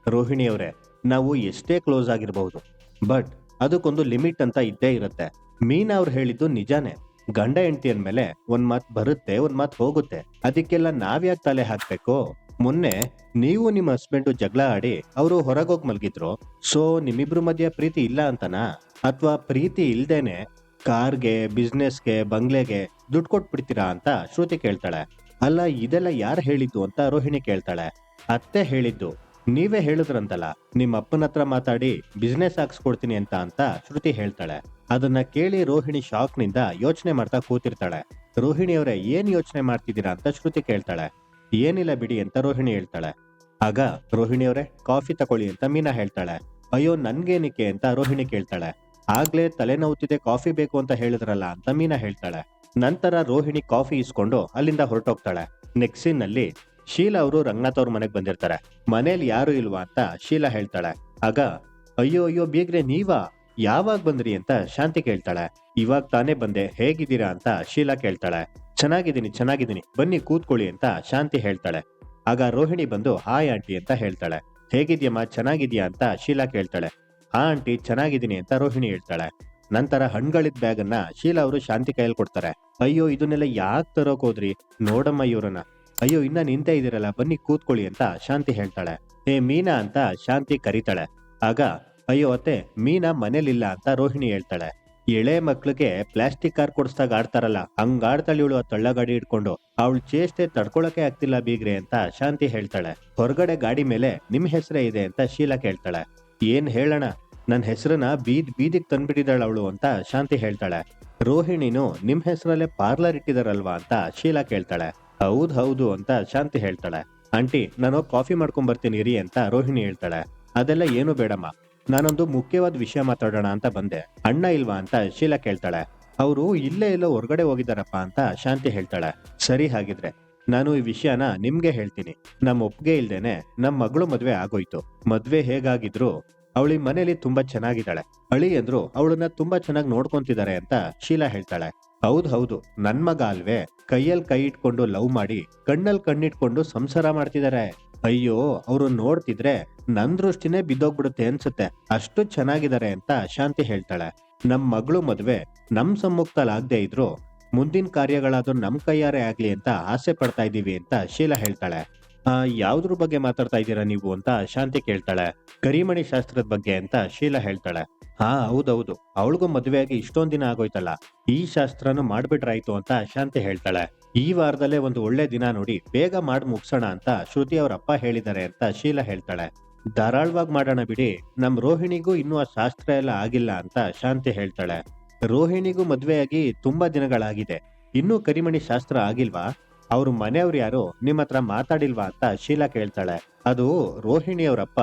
ರೋಹಿಣಿ ಅವರೇ, ನಾವು ಎಷ್ಟೇ ಕ್ಲೋಸ್ ಆಗಿರಬಹುದು, ಬಟ್ ಅದಕ್ಕೊಂದು ಲಿಮಿಟ್ ಅಂತ ಇದ್ದೇ ಇರುತ್ತೆ. ಮೀನಾ ಅವ್ರು ಹೇಳಿದ್ದು ನಿಜಾನೇ. ಗಂಡ ಹೆಂಡತಿ ಅಂದ್ಮೇಲೆ ಒಂದ್ ಮಾತು ಬರುತ್ತೆ, ಒಂದ್ ಮಾತು ಹೋಗುತ್ತೆ. ಅದಕ್ಕೆಲ್ಲ ನಾವ್ಯಾಕೆ ತಲೆ ಹಾಕ್ಬೇಕು? ಮೊನ್ನೆ ನೀವು ನಿಮ್ಮ ಹಸ್ಬೆಂಡು ಜಗಳ ಆಡಿ ಅವರು ಹೊರಗೋಗಿ ಮಲಗಿದ್ರು. ಸೊ ನಿಮ್ಮಿಬ್ರು ಮಧ್ಯ ಪ್ರೀತಿ ಇಲ್ಲ ಅಂತನಾ? ಅಥವಾ ಪ್ರೀತಿ ಇಲ್ದೇನೆ ಕಾರ್ಗೆ ಬಿಸ್ನೆಸ್ಗೆ ಬಂಗ್ಲೆಗೆ ದುಡ್ಡು ಕೊಟ್ಬಿಡ್ತೀರಾ ಅಂತ ಶ್ರುತಿ ಕೇಳ್ತಾಳೆ. ಅಲ್ಲ, ಇದೆಲ್ಲ ಯಾರು ಹೇಳಿದ್ದು ಅಂತ ರೋಹಿಣಿ ಕೇಳ್ತಾಳೆ. ಅತ್ತೆ ಹೇಳಿದ್ದು, ನೀವೇ ಹೇಳಿದ್ರಂತಲ್ಲ, ನಿಮ್ಮ ಅಪ್ಪನ ಹತ್ರ ಮಾತಾಡಿ ಬಿಸ್ನೆಸ್ ಹಾಕ್ಸ್ಕೊಡ್ತೀನಿ ಅಂತ ಅಂತ ಶ್ರುತಿ ಹೇಳ್ತಾಳೆ. ಅದನ್ನ ಕೇಳಿ ರೋಹಿಣಿ ಶಾಕ್ನಿಂದ ಯೋಚನೆ ಮಾಡ್ತಾ ಕೂತಿರ್ತಾಳೆ. ರೋಹಿಣಿ ಅವರೇ ಏನ್ ಯೋಚನೆ ಮಾಡ್ತಿದ್ದೀರಾ ಅಂತ ಶ್ರುತಿ ಕೇಳ್ತಾಳೆ. ಏನಿಲ್ಲ ಬಿಡಿ ಅಂತ ರೋಹಿಣಿ ಹೇಳ್ತಾಳೆ. ಆಗ ರೋಹಿಣಿಯವರೇ, ಕಾಫಿ ತಕೊಳ್ಳಿ ಅಂತ ಮೀನಾ ಹೇಳ್ತಾಳೆ. ಅಯ್ಯೋ ನನ್ಗೇನಿಕೆ ಅಂತ ರೋಹಿಣಿ ಕೇಳ್ತಾಳೆ. ಆಗ್ಲೇ ತಲೆನೋವುತ್ತಿದೆ ಕಾಫಿ ಬೇಕು ಅಂತ ಹೇಳಿದ್ರಲ್ಲ ಅಂತ ಮೀನಾ ಹೇಳ್ತಾಳೆ. ನಂತರ ರೋಹಿಣಿ ಕಾಫಿ ಇಸ್ಕೊಂಡು ಅಲ್ಲಿಂದ ಹೊರಟೋಗ್ತಾಳೆ. ನೆಕ್ಸ್ಟ್ ಸೀನ್ನಲ್ಲಿ ಶೀಲಾ ಅವರು ರಂಗನಾಥ್ ಅವ್ರ ಮನೆಗ್ ಬಂದಿರ್ತಾರೆ. ಮನೇಲಿ ಯಾರು ಇಲ್ವಾ ಅಂತ ಶೀಲಾ ಹೇಳ್ತಾಳೆ. ಆಗ, ಅಯ್ಯೋ ಅಯ್ಯೋ, ಬೀಗ್ರೆ ನೀವಾ? ಯಾವಾಗ ಬಂದ್ರಿ? ಅಂತ ಶಾಂತಿ ಕೇಳ್ತಾಳೆ. ಇವಾಗ ತಾನೇ ಬಂದೆ, ಹೇಗಿದ್ದೀರಾ? ಅಂತ ಶೀಲಾ ಕೇಳ್ತಾಳೆ. ಚೆನ್ನಾಗಿದ್ದೀನಿ ಚೆನ್ನಾಗಿದ್ದೀನಿ. ಬನ್ನಿ ಕೂತ್ಕೊಳ್ಳಿ ಅಂತ ಶಾಂತಿ ಹೇಳ್ತಾಳೆ. ಆಗ ರೋಹಿಣಿ ಬಂದು, ಹಾಯ್ ಆಂಟಿ ಅಂತ ಹೇಳ್ತಾಳೆ. ಹೇಗಿದ್ಯಮ್ಮ? ಚೆನ್ನಾಗಿದ್ಯಾ? ಅಂತ ಶೀಲಾ ಕೇಳ್ತಾಳೆ. ಹಾ ಆಂಟಿ, ಚೆನ್ನಾಗಿದ್ದೀನಿ ಅಂತ ರೋಹಿಣಿ ಹೇಳ್ತಾಳೆ. ನಂತರ ಹಣ್ಗಳಿದ್ ಬ್ಯಾಗ್ ಅನ್ನ ಶೀಲಾ ಅವರು ಶಾಂತಿ ಕೈಯಲ್ಲಿ ಕೊಡ್ತಾರೆ. ಅಯ್ಯೋ, ಇದನ್ನೆಲ್ಲ ಯಾಕೆ ತರೋಕ್ ಹೋದ್ರಿ? ನೋಡಮ್ಮ ಇವ್ರನ್ನ. ಅಯ್ಯೋ, ಇನ್ನ ನಿಂತೇ ಇದೀರಲ್ಲ ಬನ್ನಿ ಕೂತ್ಕೊಳ್ಳಿ ಅಂತ ಶಾಂತಿ ಹೇಳ್ತಾಳೆ. ಏ ಮೀನಾ ಅಂತ ಶಾಂತಿ ಕರೀತಾಳೆ. ಆಗ, ಅಯ್ಯೋ ಅತ್ತೆ, ಮೀನಾ ಮನೇಲಿಲ್ಲ ಅಂತ ರೋಹಿಣಿ ಹೇಳ್ತಾಳೆ. ಎಳೆ ಮಕ್ಳಿಗೆ ಪ್ಲಾಸ್ಟಿಕ್ ಕಾರ್ ಕೊಡಿಸ್ದಾಗ ಆಡ್ತಾರಲ್ಲ, ಹಂಗ ಆಡ್ತಾಳೆ ಇವಳು ಆ ತಳ್ಳಗಾಡಿ ಇಟ್ಕೊಂಡು ಅವಳು ಚೇಷ್ಟೆ ತಡ್ಕೊಳಕೆ ಆಗ್ತಿಲ್ಲ ಬೀಗ್ರೆ ಅಂತ ಶಾಂತಿ ಹೇಳ್ತಾಳೆ. ಹೊರಗಡೆ ಗಾಡಿ ಮೇಲೆ ನಿಮ್ ಹೆಸರೇ ಇದೆ ಅಂತ ಶೀಲಾ ಕೇಳ್ತಾಳೆ. ಏನ್ ಹೇಳೋಣ? ನನ್ನ ಹೆಸರನ್ನ ಬೀದ್ ಬೀದಿಗೆ ತಂದ್ಬಿಟ್ಟಿದ್ದಾಳ ಅವಳು ಅಂತ ಶಾಂತಿ ಹೇಳ್ತಾಳೆ. ರೋಹಿಣಿನು ನಿಮ್ ಹೆಸರಲ್ಲೇ ಪಾರ್ಲರ್ ಇಟ್ಟಿದಾರಲ್ವಾ ಅಂತ ಶೀಲಾ ಕೇಳ್ತಾಳೆ. ಹೌದ್ ಹೌದು ಅಂತ ಶಾಂತಿ ಹೇಳ್ತಾಳೆ. ಆಂಟಿ ನಾನು ಕಾಫಿ ಮಾಡ್ಕೊಂಡ್ ಬರ್ತೀನಿ ಇರಿ ಅಂತ ರೋಹಿಣಿ ಹೇಳ್ತಾಳೆ. ಅದೆಲ್ಲ ಏನು ಬೇಡಮ್ಮ. ನಾನೊಂದು ಮುಖ್ಯವಾದ ವಿಷಯ ಮಾತಾಡೋಣ ಅಂತ ಬಂದೆ. ಅಣ್ಣ ಇಲ್ವಾ ಅಂತ ಶೀಲಾ ಕೇಳ್ತಾಳೆ. ಅವರು ಇಲ್ಲೇ ಎಲ್ಲೋ ಹೊರಗಡೆ ಹೋಗಿದಾರಪ್ಪ ಅಂತ ಶಾಂತಿ ಹೇಳ್ತಾಳೆ. ಸರಿ ಹಾಗಿದ್ರೆ, ನಾನು ಈ ವಿಷಯನ ನಿಮ್ಗೆ ಹೇಳ್ತೀನಿ. ನಮ್ಮ ಒಪ್ಪಿಗೆ ಇಲ್ದೇನೆ ನಮ್ಮ ಮಗಳು ಮದ್ವೆ ಆಗೋಯ್ತು. ಮದ್ವೆ ಹೇಗಾಗಿದ್ರು ಅವಳಿ ಮನೇಲಿ ತುಂಬಾ ಚೆನ್ನಾಗಿದ್ದಾಳೆ. ಅಳಿ ಅಂದ್ರು ಅವಳನ್ನ ತುಂಬಾ ಚೆನ್ನಾಗಿ ನೋಡ್ಕೊಂತಿದ್ದಾರೆ ಅಂತ ಶೀಲಾ ಹೇಳ್ತಾಳೆ. ಹೌದ್ ಹೌದು, ನನ್ ಮಗ ಅಲ್ವೇ ಕೈಯಲ್ಲಿ ಕೈ ಇಟ್ಕೊಂಡು ಲವ್ ಮಾಡಿ ಕಣ್ಣಲ್ಲಿ ಕಣ್ಣಿಟ್ಕೊಂಡು ಸಂಸಾರ ಮಾಡ್ತಿದ್ದಾರೆ. ಅಯ್ಯೋ, ಅವರು ನೋಡ್ತಿದ್ರೆ ನನ್ ದೃಷ್ಟಿನೇ ಬಿದ್ದೋಗ್ಬಿಡುತ್ತೆ ಅನ್ಸುತ್ತೆ. ಅಷ್ಟು ಚೆನ್ನಾಗಿದ್ದಾರೆ ಅಂತ ಶಾಂತಿ ಹೇಳ್ತಾಳೆ. ನಮ್ ಮಗಳು ಮದ್ವೆ ನಮ್ ಸಮ್ಮುಖದಲ್ಲಿ ಆಗದೆ ಇದ್ರು ಮುಂದಿನ ಕಾರ್ಯಗಳಾದ್ರೂ ನಮ್ ಕೈಯಾರೆ ಆಗ್ಲಿ ಅಂತ ಆಸೆ ಪಡ್ತಾ ಇದೀವಿ ಅಂತ ಶೀಲಾ ಹೇಳ್ತಾಳೆ. ಆ, ಯಾವ್ದ್ರ ಬಗ್ಗೆ ಮಾತಾಡ್ತಾ ಇದ್ದೀರಾ ನೀವು ಅಂತ ಶಾಂತಿ ಕೇಳ್ತಾಳೆ. ಕರಿಮಣಿ ಶಾಸ್ತ್ರದ ಬಗ್ಗೆ ಅಂತ ಶೀಲಾ ಹೇಳ್ತಾಳೆ. ಹಾ, ಹೌದೌದು. ಅವಳಿಗೂ ಮದುವೆಯಾಗಿ ಇಷ್ಟೊಂದ್ ದಿನ ಆಗೋಯ್ತಲ್ಲ. ಈ ಶಾಸ್ತ್ರನು ಮಾಡ್ಬಿಟ್ರಾಯ್ತು ಅಂತ ಶಾಂತಿ ಹೇಳ್ತಾಳೆ. ಈ ವಾರದಲ್ಲೇ ಒಂದು ಒಳ್ಳೆ ದಿನ ನೋಡಿ ಬೇಗ ಮಾಡಿ ಮುಗಿಸೋಣ ಅಂತ ಶ್ರುತಿ ಅವ್ರ ಅಪ್ಪ ಹೇಳಿದ್ದಾರೆ ಅಂತ ಶೀಲಾ ಹೇಳ್ತಾಳೆ. ಧಾರಾಳವಾಗಿ ಮಾಡೋಣ ಬಿಡಿ, ನಮ್ ರೋಹಿಣಿಗೂ ಇನ್ನೂ ಆ ಶಾಸ್ತ್ರ ಎಲ್ಲ ಆಗಿಲ್ಲ ಅಂತ ಶಾಂತಿ ಹೇಳ್ತಾಳೆ. ರೋಹಿಣಿಗೂ ಮದುವೆಯಾಗಿ ತುಂಬಾ ದಿನಗಳಾಗಿದೆ, ಇನ್ನೂ ಕರಿಮಣಿ ಶಾಸ್ತ್ರ ಆಗಿಲ್ವಾ? ಅವ್ರ ಮನೆಯವ್ರು ಯಾರು, ನಿಮ್ಮ ಹತ್ರ ಮಾತಾಡಿಲ್ವಾ ಅಂತ ಶೀಲಾ ಕೇಳ್ತಾಳೆ. ಅದು ರೋಹಿಣಿಯವರಪ್ಪ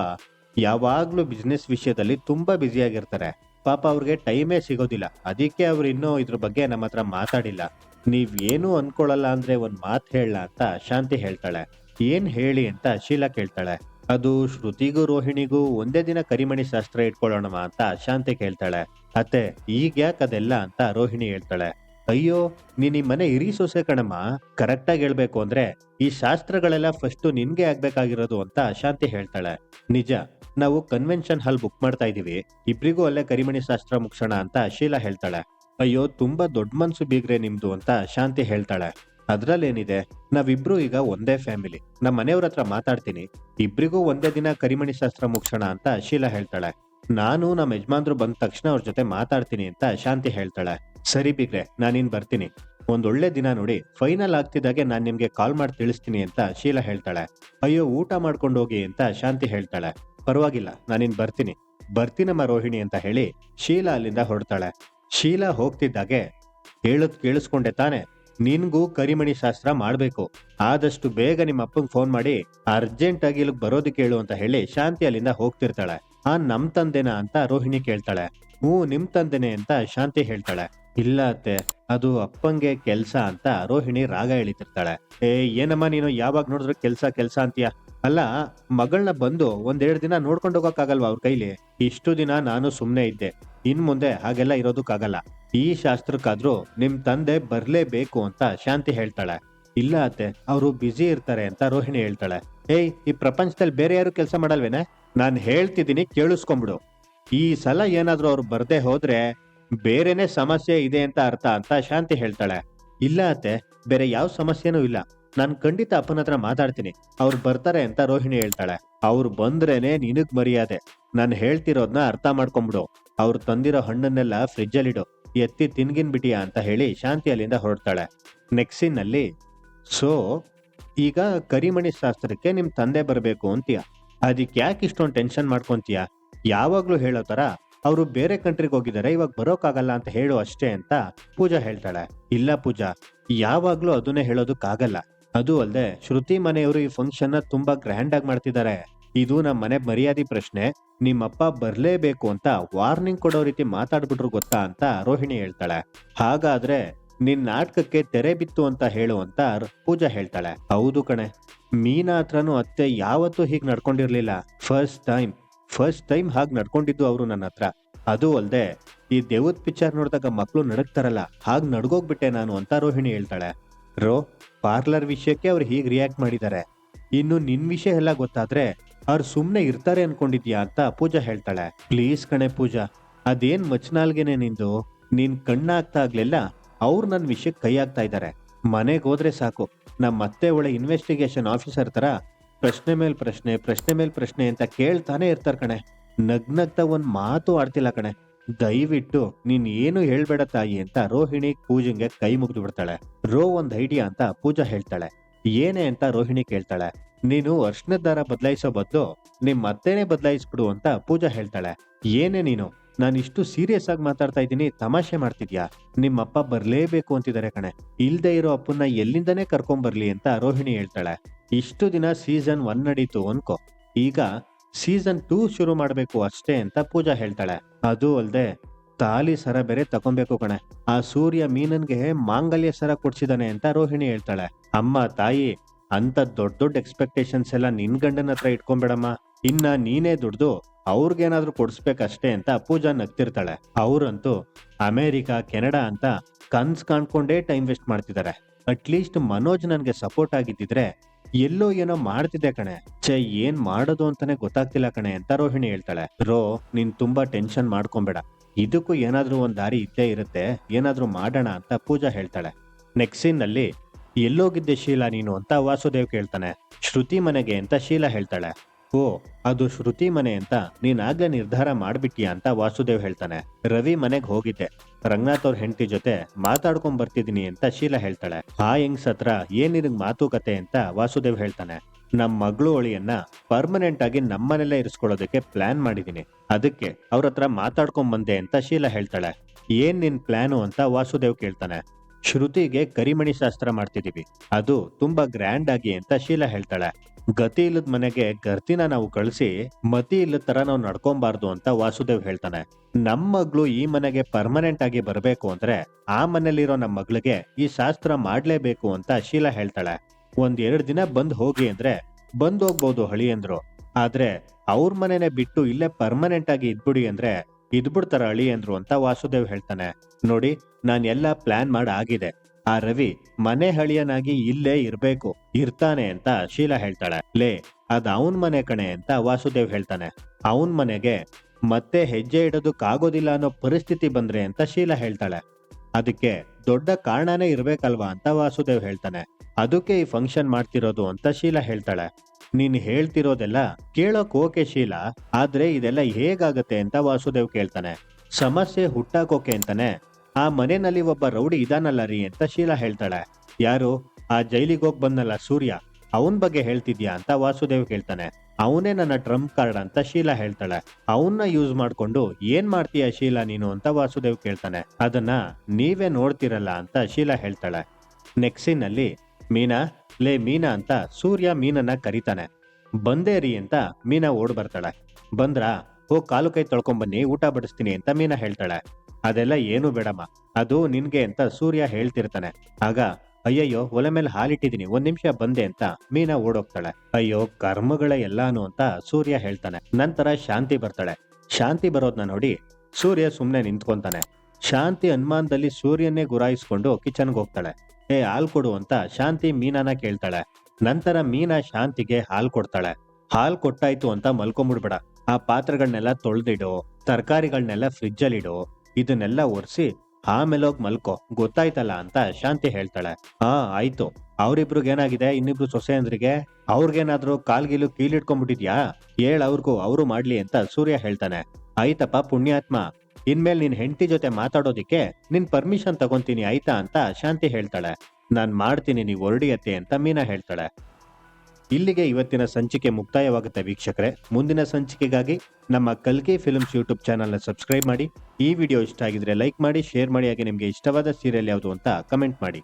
ಯಾವಾಗ್ಲೂ ಬಿಸ್ನೆಸ್ ವಿಷಯದಲ್ಲಿ ತುಂಬಾ ಬ್ಯುಸಿಯಾಗಿರ್ತಾರೆ ಪಾಪ ಅವ್ರಿಗೆ ಟೈಮೇ ಸಿಗೋದಿಲ್ಲ. ಅದಕ್ಕೆ ಅವ್ರು ಇನ್ನೂ ಇದ್ರ ಬಗ್ಗೆ ನಮ್ಮ ಹತ್ರ ಮಾತಾಡಿಲ್ಲ. ನೀವ್ ಏನು ಅನ್ಕೊಳಲ್ಲ ಅಂದ್ರೆ ಒಂದ್ ಮಾತ್ ಹೇಳ ಅಂತ ಶಾಂತಿ ಹೇಳ್ತಾಳೆ. ಏನ್ ಹೇಳಿ ಅಂತ ಶೀಲಾ ಕೇಳ್ತಾಳೆ. ಅದು ಶ್ರುತಿಗೂ ರೋಹಿಣಿಗೂ ಒಂದೇ ದಿನ ಕರಿಮಣಿ ಶಾಸ್ತ್ರ ಇಟ್ಕೊಳ್ಳೋಣ ಅಂತ ಶಾಂತಿ ಕೇಳ್ತಾಳೆ. ಅತ್ತೆ ಈಗ ಯಾಕೆ ಅದೆಲ್ಲ ಅಂತ ರೋಹಿಣಿ ಹೇಳ್ತಾಳೆ. ಅಯ್ಯೋ, ನೀನ್ ಈ ಮನೆ ಇರಿ ಸೊಸೆ ಕಣಮ್ಮ. ಕರೆಕ್ಟ್ ಆಗಿ ಹೇಳ್ಬೇಕು ಅಂದ್ರೆ, ಈ ಶಾಸ್ತ್ರಗಳೆಲ್ಲ ಫಸ್ಟ್ ನಿನ್ಗೆ ಆಗ್ಬೇಕಾಗಿರೋದು ಅಂತ ಶಾಂತಿ ಹೇಳ್ತಾಳೆ. ನಿಜ, ನಾವು ಕನ್ವೆನ್ಷನ್ ಹಾಲ್ ಬುಕ್ ಮಾಡ್ತಾ ಇದೀವಿ ಇಬ್ರಿಗೂ ಅಲ್ಲೇ ಕರಿಮಣಿ ಶಾಸ್ತ್ರ ಮುಗ್ಸೋಣ ಅಂತ ಶೀಲಾ ಹೇಳ್ತಾಳೆ. ಅಯ್ಯೋ, ತುಂಬಾ ದೊಡ್ಡ ಮನ್ಸು ಬೀಗ್ರೆ ನಿಮ್ದು ಅಂತ ಶಾಂತಿ ಹೇಳ್ತಾಳೆ. ಅದ್ರಲ್ಲೇನಿದೆ, ನಾವಿಬ್ರು ಈಗ ಒಂದೇ ಫ್ಯಾಮಿಲಿ ನಮ್ಮ ಮನೆಯವ್ರ ಹತ್ರ ಮಾತಾಡ್ತೀನಿ. ಇಬ್ರಿಗೂ ಒಂದೇ ದಿನ ಕರಿಮಣಿ ಶಾಸ್ತ್ರ ಮುಗ್ಸೋಣ ಅಂತ ಶೀಲಾ ಹೇಳ್ತಾಳೆ. ನಾನು ನಮ್ಮ ಯಜಮಾನ್ರು ಬಂದ ತಕ್ಷಣ ಅವ್ರ ಜೊತೆ ಮಾತಾಡ್ತೀನಿ ಅಂತ ಶಾಂತಿ ಹೇಳ್ತಾಳೆ. ಸರಿ ಬಿಗ್ರೆ, ನಾನಿನ್ ಬರ್ತೀನಿ. ಒಂದೊಳ್ಳೆ ದಿನ ನೋಡಿ, ಫೈನಲ್ ಆಗ್ತಿದ್ದಾಗೆ ನಾನ್ ನಿಮ್ಗೆ ಕಾಲ್ ಮಾಡಿ ತಿಳಿಸ್ತೀನಿ ಅಂತ ಶೀಲಾ ಹೇಳ್ತಾಳೆ. ಅಯ್ಯೋ, ಊಟ ಮಾಡ್ಕೊಂಡು ಹೋಗಿ ಅಂತ ಶಾಂತಿ ಹೇಳ್ತಾಳೆ. ಪರವಾಗಿಲ್ಲ, ನಾನಿನ್ ಬರ್ತೀನಿ. ಬರ್ತೀನಮ್ಮ ರೋಹಿಣಿ ಅಂತ ಹೇಳಿ ಶೀಲಾ ಅಲ್ಲಿಂದ ಹೊರಡ್ತಾಳೆ. ಶೀಲಾ ಹೋಗ್ತಿದ್ದಾಗೆ ಹೇಳದ್ ಕೇಳಿಸ್ಕೊಂಡೆ ತಾನೆ. ನಿನ್ಗೂ ಕರಿಮಣಿ ಶಾಸ್ತ್ರ ಮಾಡ್ಬೇಕು. ಆದಷ್ಟು ಬೇಗ ನಿಮ್ಮ ಅಪ್ಪಂಗೆ ಫೋನ್ ಮಾಡಿ ಅರ್ಜೆಂಟ್ ಆಗಿ ಇಲ್ಲಿಗೆ ಬರೋದಕ್ಕೆ ಹೇಳು ಅಂತ ಹೇಳಿ ಶಾಂತಿ ಅಲ್ಲಿಂದ ಹೋಗ್ತಿರ್ತಾಳೆ. ಆ ನಮ್ ತಂದೆನಾ ಅಂತ ರೋಹಿಣಿ ಕೇಳ್ತಾಳೆ. ಹ್ಞೂ, ನಿಮ್ ತಂದೆನೆ ಅಂತ ಶಾಂತಿ ಹೇಳ್ತಾಳೆ. ಇಲ್ಲ ಅತ್ತೆ, ಅದು ಅಪ್ಪಂಗೆ ಕೆಲ್ಸ ಅಂತ ರೋಹಿಣಿ ರಾಗ ಎಳಿತಿರ್ತಾಳೆ. ಏ, ಏನಮ್ಮ ನೀನು ಯಾವಾಗ ನೋಡಿದ್ರು ಕೆಲ್ಸ ಕೆಲ್ಸ ಅಂತೀಯ? ಅಲ್ಲ ಮಗಳನ್ನ ಬಂದು ಒಂದೆರಡು ದಿನ ನೋಡ್ಕೊಂಡು ಹೋಗಕ್ಕಾಗಲ್ವಾ ಅವ್ರ ಕೈಲಿ? ಇಷ್ಟು ದಿನ ನಾನು ಸುಮ್ನೆ ಇದ್ದೆ. ಇನ್ ಮುಂದೆ ಹಾಗೆಲ್ಲ ಇರೋದಕ್ಕಾಗಲ್ಲ. ಈ ಶಾಸ್ತ್ರಕ್ಕಾದ್ರೂ ನಿಮ್ ತಂದೆ ಬರ್ಲೇಬೇಕು ಅಂತ ಶಾಂತಿ ಹೇಳ್ತಾಳೆ. ಇಲ್ಲ ಅತ್ತೆ, ಅವರು ಬ್ಯುಸಿ ಇರ್ತಾರೆ ಅಂತ ರೋಹಿಣಿ ಹೇಳ್ತಾಳೆ. ಏಯ್, ಈ ಪ್ರಪಂಚದಲ್ಲಿ ಬೇರೆ ಯಾರು ಕೆಲಸ ಮಾಡಲ್ವೇನೆ? ನಾನ್ ಹೇಳ್ತಿದ್ದೀನಿ ಕೇಳಿಸ್ಕೊಂಬಿಡು ಈ ಸಲ ಏನಾದ್ರೂ ಅವ್ರು ಬರ್ದೇ ಹೋದ್ರೆ ಬೇರೆನೆ ಸಮಸ್ಯೆ ಇದೆ ಅಂತ ಅರ್ಥ ಅಂತ ಶಾಂತಿ ಹೇಳ್ತಾಳೆ. ಇಲ್ಲ ಅತ್ತೆ, ಬೇರೆ ಯಾವ ಸಮಸ್ಯೆನೂ ಇಲ್ಲ. ನಾನು ಖಂಡಿತ ಅಪ್ಪನ ಹತ್ರ ಮಾತಾಡ್ತೀನಿ. ಅವ್ರು ಬರ್ತಾರೆ ಅಂತ ರೋಹಿಣಿ ಹೇಳ್ತಾಳೆ. ಅವ್ರು ಬಂದ್ರೇನೆ ನಿನಗ್ ಮರ್ಯಾದೆ. ನಾನು ಹೇಳ್ತಿರೋದ್ನ ಅರ್ಥ ಮಾಡ್ಕೊಂಬಿಡು ಅವ್ರು ತಂದಿರೋ ಹಣ್ಣನ್ನೆಲ್ಲ ಫ್ರಿಜ್ಜಲ್ಲಿಡು ಎತ್ತಿ ತಿನ್ಗಿನ್ ಬಿಟಿಯಾ ಅಂತ ಹೇಳಿ ಶಾಂತಿ ಅಲ್ಲಿಂದ ಹೊರಡ್ತಾಳೆ. ನೆಕ್ಸ್ಟ್ನಲ್ಲಿ ಸೊ ಈಗ ಕರಿಮಣಿ ಶಾಸ್ತ್ರಕ್ಕೆ ನಿಮ್ ತಂದೆ ಬರಬೇಕು ಅಂತೀಯ. ಅದಕ್ಕೆ ಯಾಕೆ ಇಷ್ಟೊಂದು ಟೆನ್ಷನ್ ಮಾಡ್ಕೊಂತೀಯ? ಯಾವಾಗ್ಲೂ ಹೇಳೋ ಥರ ಅವರು ಬೇರೆ ಕಂಟ್ರಿಗೆ ಹೋಗಿದ್ದಾರೆ ಇವಾಗ ಬರೋಕ್ಕಾಗಲ್ಲ ಅಂತ ಹೇಳು ಅಷ್ಟೇ ಅಂತ ಪೂಜಾ ಹೇಳ್ತಾಳೆ. ಇಲ್ಲ ಪೂಜಾ, ಯಾವಾಗ್ಲೂ ಅದನ್ನೇ ಹೇಳೋದಕ್ಕಾಗಲ್ಲ. ಅದು ಅಲ್ಲದೆ ಶ್ರುತಿ ಮನೆಯವರು ಈ ಫಂಕ್ಷನ್ನ ತುಂಬಾ ಗ್ರ್ಯಾಂಡ್ ಆಗಿ ಮಾಡ್ತಿದ್ದಾರೆ ಇದು ನಮ್ಮ ಮನೆ ಮರ್ಯಾದೆ ಪ್ರಶ್ನೆ. ನಿಮ್ಮಪ್ಪ ಬರಲೇಬೇಕು ಅಂತ ವಾರ್ನಿಂಗ್ ಕೊಡೋ ರೀತಿ ಮಾತಾಡ್ಬಿಟ್ರು ಗೊತ್ತಾ ಅಂತ ರೋಹಿಣಿ ಹೇಳ್ತಾಳೆ. ಹಾಗಾದ್ರೆ ನಿನ್ ನಾಟಕಕ್ಕೆ ತೆರೆ ಬಿತ್ತು ಅಂತ ಹೇಳು ಅಂತ ಪೂಜಾ ಹೇಳ್ತಾಳೆ. ಹೌದು ಕಣೆ. ಮೀನಾ ಹತ್ರನೂ ಅತ್ತೆ ಯಾವತ್ತೂ ಹೀಗ್ ನಡ್ಕೊಂಡಿರ್ಲಿಲ್ಲ. ಫಸ್ಟ್ ಟೈಮ್ ಫಸ್ಟ್ ಟೈಮ್ ಹಾಗೆ ನಡ್ಕೊಂಡಿದ್ದು ಅವರು ನನ್ನ ಹತ್ರ. ಅದು ಅಲ್ಲದೆ ಈ ದೇವದ್ ಪಿಕ್ಚರ್ ನೋಡಿದಾಗ ಮಕ್ಕಳು ನಡಕ್ತಾರಲ್ಲ ಹಾಗ್ ನಡ್ಗೋಗ್ಬಿಟ್ಟೆ ನಾನು ಅಂತ ರೋಹಿಣಿ ಹೇಳ್ತಾಳೆ. ರೋ ಪಾರ್ಲರ್ ವಿಷಯಕ್ಕೆ ಅವ್ರು ಹೀಗ್ ರಿಯಾಕ್ಟ್ ಮಾಡಿದ್ದಾರೆ ಇನ್ನು ನಿನ್ ವಿಷಯ ಎಲ್ಲ ಗೊತ್ತಾದ್ರೆ ಅವ್ರು ಸುಮ್ನೆ ಇರ್ತಾರೆ ಅನ್ಕೊಂಡಿದ್ಯಾ ಅಂತ ಪೂಜಾ ಹೇಳ್ತಾಳೆ. ಪ್ಲೀಸ್ ಕಣೆ ಪೂಜಾ, ಅದೇನ್ ಮಚ್ನಾಲ್ಗೆನೆ ನಿಂದು? ನೀನ್ ಕಣ್ಣಾಗ್ತಾ ಆಗ್ಲಿಲ್ಲ? ಅವ್ರು ನನ್ನ ವಿಷಯಕ್ಕೆ ಕೈ ಆಗ್ತಾ ಇದ್ದಾರೆ ಮನೆಗೆ ಹೋದ್ರೆ ಸಾಕು. ನಮ್ಮ ಅತ್ತೆ ಒಳ್ಳೆ ಇನ್ವೆಸ್ಟಿಗೇಷನ್ ಆಫೀಸರ್ ತರ ಪ್ರಶ್ನೆ ಮೇಲ್ ಪ್ರಶ್ನೆ ಪ್ರಶ್ನೆ ಮೇಲೆ ಪ್ರಶ್ನೆ ಅಂತ ಕೇಳ್ತಾನೆ ಇರ್ತಾರ ಕಣೆ. ನಗ್ನಗ್ತ ಒಂದ್ ಮಾತು ಆಡ್ತಿಲ್ಲ ಕಣೆ. ದಯವಿಟ್ಟು ನೀನ್ ಏನು ಹೇಳ್ಬೇಡ ತಾಯಿ ಅಂತ ರೋಹಿಣಿ ಪೂಜಂಗೆ ಕೈ ಮುಗಿದು ಬಿಡ್ತಾಳೆ. ರೋ ಒಂದ್ ಐಡಿಯಾ ಅಂತ ಪೂಜಾ ಹೇಳ್ತಾಳೆ. ಏನೇ ಅಂತ ರೋಹಿಣಿ ಕೇಳ್ತಾಳೆ. ನೀನು ಅರ್ಶನದ ದಾರ ಬದಲಾಯಿಸೋ ಬದಲು ನಿಮ್ ಮತ್ತೇನೆ ಬದಲಾಯಿಸ್ಬಿಡು ಅಂತ ಪೂಜಾ ಹೇಳ್ತಾಳೆ. ಏನೇ ನೀನು? ನಾನು ಇಷ್ಟು ಸೀರಿಯಸ್ ಆಗಿ ಮಾತಾಡ್ತಾ ಇದ್ದೀನಿ, ತಮಾಷೆ ಮಾಡ್ತಿದ್ಯಾ? ನಿಮ್ಮಪ್ಪ ಬರ್ಲೇಬೇಕು ಅಂತಿದ್ದಾರೆ ಕಣೆ. ಇಲ್ದೇ ಇರೋ ಅಪ್ಪನ್ನ ಎಲ್ಲಿಂದನೇ ಕರ್ಕೊಂಡ್ಬರ್ಲಿ ಅಂತ ರೋಹಿಣಿ ಹೇಳ್ತಾಳೆ. ಇಷ್ಟು ದಿನ ಸೀಸನ್ ಒನ್ ನಡೀತು ಅನ್ಕೋ. ಈಗ ಸೀಸನ್ ಟೂ ಶುರು ಮಾಡ್ಬೇಕು ಅಷ್ಟೇ ಅಂತ ಪೂಜಾ ಹೇಳ್ತಾಳೆ. ಅದು ಅಲ್ದೆ, ತಾಲಿ ಸರ ಬೇರೆ ತಕೊಬೇಕು ಕಣೆ. ಆ ಸೂರ್ಯ ಮೀನನ್ಗೆ ಮಾಂಗಲ್ಯ ಸರ ಕೊಡ್ಸಿದಾನೆ ಅಂತ ರೋಹಿಣಿ ಹೇಳ್ತಾಳೆ. ಅಮ್ಮ, ತಾಯಿ ಅಂತ ದೊಡ್ಡ ದೊಡ್ಡ ಎಕ್ಸ್ಪೆಕ್ಟೇಷನ್ಸ್ ಎಲ್ಲ ನಿನ್ ಗಂಡನ ಹತ್ರ ಇಟ್ಕೊಂಬೇಡಮ್ಮ. ಇನ್ನ ನೀನೇ ದುಡ್ದು ಅವ್ರಿಗೇನಾದ್ರೂ ಕೊಡ್ಸ್ಬೇಕಷ್ಟೇ ಅಂತ ಪೂಜಾ ನಗ್ತಿರ್ತಾಳೆ. ಅವ್ರಂತೂ, ಅಮೇರಿಕಾ, ಕೆನಡಾ ಅಂತ ಕನ್ಸ್ ಕಾಣ್ಕೊಂಡೇ ಟೈಮ್ ವೇಸ್ಟ್ ಮಾಡ್ತಿದ್ದಾರೆ ಅಟ್ಲೀಸ್ಟ್ ಮನೋಜ್ ನನ್ಗೆ ಸಪೋರ್ಟ್ ಆಗಿದ್ದಿದ್ರೆ ಎಲ್ಲೋ ಏನೋ ಮಾಡ್ತಿದ್ದೆ ಕಣೆ. ಛೇ, ಏನ್ ಮಾಡೋದು ಅಂತಾನೆ ಗೊತ್ತಾಗ್ತಿಲ್ಲ ಕಣೆ ಅಂತ ರೋಹಿಣಿ ಹೇಳ್ತಾಳೆ. ರೋ, ನೀನ್ ತುಂಬಾ ಟೆನ್ಷನ್ ಮಾಡ್ಕೊಂಬೇಡ. ಇದಕ್ಕೂ ಏನಾದ್ರೂ ಒಂದ್ ದಾರಿ ಇದ್ದೇ ಇರುತ್ತೆ. ಏನಾದ್ರೂ ಮಾಡೋಣ ಅಂತ ಪೂಜಾ ಹೇಳ್ತಾಳೆ. ನೆಕ್ಸ್ಟ್ ಸೀನ್ನಲ್ಲಿ ಎಲ್ಲೋಗಿದ್ದೆ ಶೀಲಾ ನೀನು ಅಂತ ವಾಸುದೇವ್ ಕೇಳ್ತಾನೆ. ಶ್ರುತಿ ಮನೆಗೆ ಅಂತ ಶೀಲಾ ಹೇಳ್ತಾಳೆ. ಓ, ಅದು ಶ್ರುತಿ ಮನೆ ಅಂತ. ನೀನ್ ಆಗ್ಲೇ ನಿರ್ಧಾರ ಮಾಡ್ಬಿಟ್ಟಿಯಾ ಅಂತ ವಾಸುದೇವ್ ಹೇಳ್ತಾನೆ. ರವಿ ಮನೆಗೆ ಹೋಗಿದ್ದೆ. ರಂಗನಾಥ್ ಅವ್ರ ಹೆಂಡತಿ ಜೊತೆ ಮಾತಾಡ್ಕೊಂಡ್ ಬರ್ತಿದೀನಿ ಅಂತ ಶೀಲಾ ಹೇಳ್ತಾಳೆ. ಆ ಹೆಂಗ್ಸ್ ಹತ್ರ ಮಾತು ಮಾತುಕತೆ ಅಂತ ವಾಸುದೇವ್ ಹೇಳ್ತಾನೆ. ನಮ್ ಮಗಳು ಒಳಿಯನ್ನ ಪರ್ಮನೆಂಟ್ ಆಗಿ ನಮ್ಮನೆಲ್ಲೇ ಇರಿಸ್ಕೊಳ್ಳೋದಕ್ಕೆ ಪ್ಲಾನ್ ಮಾಡಿದೀನಿ. ಅದಕ್ಕೆ ಅವ್ರ ಹತ್ರ ಮಾತಾಡ್ಕೊಂಡ್ ಬಂದೆ ಅಂತ ಶೀಲಾ ಹೇಳ್ತಾಳೆ. ಏನ್ ನಿನ್ ಪ್ಲಾನು ಅಂತ ವಾಸುದೇವ್ ಕೇಳ್ತಾನೆ. ಶ್ರುತಿಗೆ ಕರಿಮಣಿ ಶಾಸ್ತ್ರ ಮಾಡ್ತಿದ್ದೀವಿ ಅದು ತುಂಬಾ ಗ್ರ್ಯಾಂಡ್ ಆಗಿ ಅಂತ ಶೀಲಾ ಹೇಳ್ತಾಳೆ. ಗತಿ ಇಲ್ಲದ ಮನೆಗೆ ಗರ್ತಿನ ನಾವು ಕಳಿಸಿ, ಮತಿ ಇಲ್ಲದ ತರ ನಾವು ನಡ್ಕೊಂಬಾರ್ದು ಅಂತ ವಾಸುದೇವ್ ಹೇಳ್ತಾನೆ. ನಮ್ಮ ಮಗಳು ಈ ಮನೆಗೆ ಪರ್ಮನೆಂಟ್ ಆಗಿ ಬರಬೇಕು ಅಂದ್ರೆ ಆ ಮನೇಲಿರೋ ನಮ್ಮ ಮಗಳಿಗೆ ಈ ಶಾಸ್ತ್ರ ಮಾಡ್ಲೇಬೇಕು ಅಂತ ಶೀಲಾ ಹೇಳ್ತಾಳೆ. ಒಂದ್ ಎರಡ್ ದಿನ ಬಂದ್ ಹೋಗಿ ಅಂದ್ರೆ ಬಂದ್ ಹೋಗ್ಬೋದು ಹಳಿ ಅಂದ್ರು. ಆದ್ರೆ ಅವ್ರ ಮನೆನೆ ಬಿಟ್ಟು ಇಲ್ಲೇ ಪರ್ಮನೆಂಟ್ ಆಗಿ ಇದ್ಬಿಡಿ ಅಂದ್ರೆ ಇದ್ಬಿಡ್ತಾರ ಅಳಿ ಅಂದ್ರು ಅಂತ ವಾಸುದೇವ್ ಹೇಳ್ತಾನೆ. ನೋಡಿ, ನಾನ್ ಎಲ್ಲ ಪ್ಲಾನ್ ಮಾಡಿ ಆಗಿದೆ. ಆ ರವಿ ಮನೆ ಹಳಿಯನಾಗಿ ಇಲ್ಲೇ ಇರ್ಬೇಕು, ಇರ್ತಾನೆ ಅಂತ ಶೀಲಾ ಹೇಳ್ತಾಳೆ. ಲೇ, ಅದ್ ಅವನ್ ಮನೆ ಕಣೆ ಅಂತ ವಾಸುದೇವ್ ಹೇಳ್ತಾನೆ. ಅವನ್ ಮನೆಗೆ ಮತ್ತೆ ಹೆಜ್ಜೆ ಇಡೋದಕ್ಕಾಗೋದಿಲ್ಲ ಅನ್ನೋ ಪರಿಸ್ಥಿತಿ ಬಂದ್ರೆ ಅಂತ ಶೀಲಾ ಹೇಳ್ತಾಳೆ. ಅದಕ್ಕೆ ದೊಡ್ಡ ಕಾರಣನೇ ಇರ್ಬೇಕಲ್ವಾ ಅಂತ ವಾಸುದೇವ್ ಹೇಳ್ತಾನೆ. ಅದಕ್ಕೆ ಈ ಫಂಕ್ಷನ್ ಮಾಡ್ತಿರೋದು ಅಂತ ಶೀಲಾ ಹೇಳ್ತಾಳೆ. ನೀನ್ ಹೇಳ್ತಿರೋದೆಲ್ಲ ಕೇಳೋಕ್ ಓಕೆ ಶೀಲಾ, ಆದ್ರೆ ಇದೆಲ್ಲ ಹೇಗಾಗತ್ತೆ ಅಂತ ವಾಸುದೇವ್ ಕೇಳ್ತಾನೆ. ಸಮಸ್ಯೆ ಹುಟ್ಟಾಕೋಕೆ ಅಂತಾನೆ. ಆ ಮನೆಯಲ್ಲಿ ಒಬ್ಬ ರೌಡಿ ಇದಾನಲ್ಲ ರೀ ಅಂತ ಶೀಲಾ ಹೇಳ್ತಾಳೆ. ಯಾರು? ಆ ಜೈಲಿಗೆ ಹೋಗ್ ಬಂದಲ್ಲ ಸೂರ್ಯ, ಅವನ್ ಬಗ್ಗೆ ಹೇಳ್ತಿದ್ಯಾ ಅಂತ ವಾಸುದೇವ್ ಕೇಳ್ತಾನೆ. ಅವನೇ ನನ್ನ ಟ್ರಂಪ್ ಕಾರ್ಡ್ ಅಂತ ಶೀಲಾ ಹೇಳ್ತಾಳೆ. ಅವನ್ನ ಯೂಸ್ ಮಾಡ್ಕೊಂಡು ಏನ್ ಮಾಡ್ತೀಯ ಶೀಲಾ ನೀನು ಅಂತ ವಾಸುದೇವ್ ಕೇಳ್ತಾನೆ. ಅದನ್ನ ನೀವೇ ನೋಡ್ತಿರಲ್ಲ ಅಂತ ಶೀಲಾ ಹೇಳ್ತಾಳೆ. ನೆಕ್ಸಿನಲ್ಲಿ ಮೀನಾ, ಲೇ ಮೀನಾ ಅಂತ ಸೂರ್ಯ ಮೀನನ್ನ ಕರೀತಾನೆ. ಬಂದೇ ರೀ ಅಂತ ಮೀನಾ ಓಡ್ ಬರ್ತಾಳೆ. ಬಂದ್ರ? ಹೋಗ್ ಕಾಲು ಕೈ ತೊಳ್ಕೊಂಬನ್ನಿ ಊಟ ಬಡಿಸ್ತೀನಿ ಅಂತ ಮೀನಾ ಹೇಳ್ತಾಳೆ. ಅದೆಲ್ಲ ಏನು ಬೇಡಮ್ಮ. ಅದು ನಿನ್ಗೆ ಅಂತ ಸೂರ್ಯ ಹೇಳ್ತಿರ್ತಾನೆ. ಆಗ, ಅಯ್ಯಯ್ಯೋ, ಒಲೆ ಮೇಲೆ ಹಾಲಿಟ್ಟಿದೀನಿ ಒಂದ್ ನಿಮಿಷ ಬಂದೆ ಅಂತ ಮೀನಾ ಓಡೋಗ್ತಾಳೆ. ಅಯ್ಯೋ, ಕರ್ಮಗಳ ಎಲ್ಲಾನು ಅಂತ ಸೂರ್ಯ ಹೇಳ್ತಾನೆ. ನಂತರ ಶಾಂತಿ ಬರ್ತಾಳೆ. ಶಾಂತಿ ಬರೋದ್ನ ನೋಡಿ ಸೂರ್ಯ ಸುಮ್ನೆ ನಿಂತ್ಕೊಂತಾನೆ. ಶಾಂತಿ ಅನುಮಾನದಲ್ಲಿ ಸೂರ್ಯನ್ನೇ ಗುರಾಯಿಸ್ಕೊಂಡು ಕಿಚನ್ಗೆ ಹೋಗ್ತಾಳೆ. ಏ ಹಾಲ್ ಕೊಡು ಅಂತ ಶಾಂತಿ ಮೀನಾನ ಕೇಳ್ತಾಳೆ. ನಂತರ ಮೀನಾ ಶಾಂತಿಗೆ ಹಾಲ್ ಕೊಡ್ತಾಳೆ. ಹಾಲ್ ಕೊಟ್ಟಾಯ್ತು ಅಂತ ಮಲ್ಕೊಂಬಿಡ್ಬೇಡ. ಆ ಪಾತ್ರೆಗಳನ್ನೆಲ್ಲ ತೊಳೆದಿಡು ತರಕಾರಿಗಳನ್ನೆಲ್ಲ ಫ್ರಿಜ್ ಅಲ್ಲಿ ಇಡು ಇದನ್ನೆಲ್ಲ ಒರೆಸಿ ಆಮೇಲೆ ಹೋಗಿ ಮಲ್ಕೋ, ಗೊತ್ತಾಯ್ತಲ್ಲ ಅಂತ ಶಾಂತಿ ಹೇಳ್ತಾಳೆ. ಹಾ, ಆಯ್ತು. ಅವ್ರಿಬ್ರಿಗೆ ಏನಾಗಿದೆ? ಇನ್ನಿಬ್ರು ಸೊಸೆಯಂದ್ರಿಗೆ? ಅವ್ರಿಗೇನಾದ್ರೂ ಕಾಲ್ಗಿಲು ಕೀಲಿಟ್ಕೊಂಡ್ಬಿಟ್ಟಿದ್ಯಾ ಹೇಳ್ ಅವ್ರಿಗೂ, ಅವರು ಮಾಡ್ಲಿ ಅಂತ ಸೂರ್ಯ ಹೇಳ್ತಾನೆ. ಆಯ್ತಪ್ಪ ಪುಣ್ಯಾತ್ಮ. ಇನ್ಮೇಲೆ ನಿನ್ ಹೆಂಡತಿ ಜೊತೆ ಮಾತಾಡೋದಿಕ್ಕೆ ನಿನ್ ಪರ್ಮಿಷನ್ ತಗೊಂತೀನಿ, ಆಯ್ತಾ ಅಂತ ಶಾಂತಿ ಹೇಳ್ತಾಳೆ. ನಾನ್ ಮಾಡ್ತೀನಿ, ನೀವು ಹೊರಡಿಯತ್ತೆ ಅಂತ ಮೀನಾ ಹೇಳ್ತಾಳೆ. ಇಲ್ಲಿಗೆ ಇವತ್ತಿನ ಸಂಚಿಕೆ ಮುಕ್ತಾಯವಾಗುತ್ತೆ ವೀಕ್ಷಕರೇ. ಮುಂದಿನ ಸಂಚಿಕೆಗಾಗಿ ನಮ್ಮ ಕಲ್ಕಿ ಫಿಲ್ಮ್ಸ್ ಯೂಟ್ಯೂಬ್ ಚಾನಲ್ನ ಸಬ್ಸ್ಕ್ರೈಬ್ ಮಾಡಿ. ಈ ವಿಡಿಯೋ ಇಷ್ಟ ಆಗಿದ್ರೆ ಲೈಕ್ ಮಾಡಿ ಶೇರ್ ಮಾಡಿ, ಹಾಗೆ ನಿಮಗೆ ಇಷ್ಟವಾದ ಸೀರಿಯಲ್ ಯಾವುದು ಅಂತ ಕಮೆಂಟ್ ಮಾಡಿ.